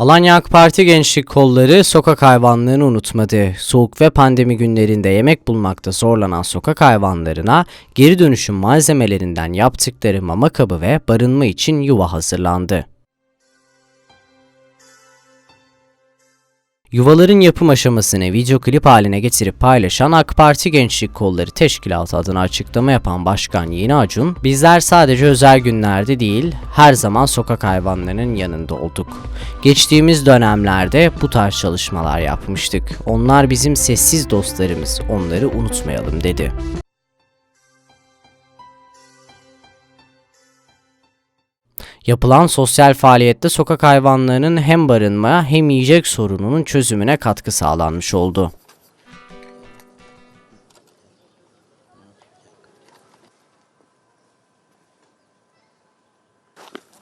Alanya AK Parti Gençlik Kolları sokak hayvanlarını unutmadı. Soğuk ve pandemi günlerinde yemek bulmakta zorlanan sokak hayvanlarına geri dönüşüm malzemelerinden yaptıkları mama kabı ve barınma için yuva hazırlandı. Yuvaların yapım aşamasını video klip haline getirip paylaşan AK Parti Gençlik Kolları Teşkilatı adına açıklama yapan Başkan Yeni Acun, bizler sadece özel günlerde değil, her zaman sokak hayvanlarının yanında olduk. Geçtiğimiz dönemlerde bu tarz çalışmalar yapmıştık. Onlar bizim sessiz dostlarımız, onları unutmayalım dedi. Yapılan sosyal faaliyette sokak hayvanlarının hem barınma hem yiyecek sorununun çözümüne katkı sağlanmış oldu.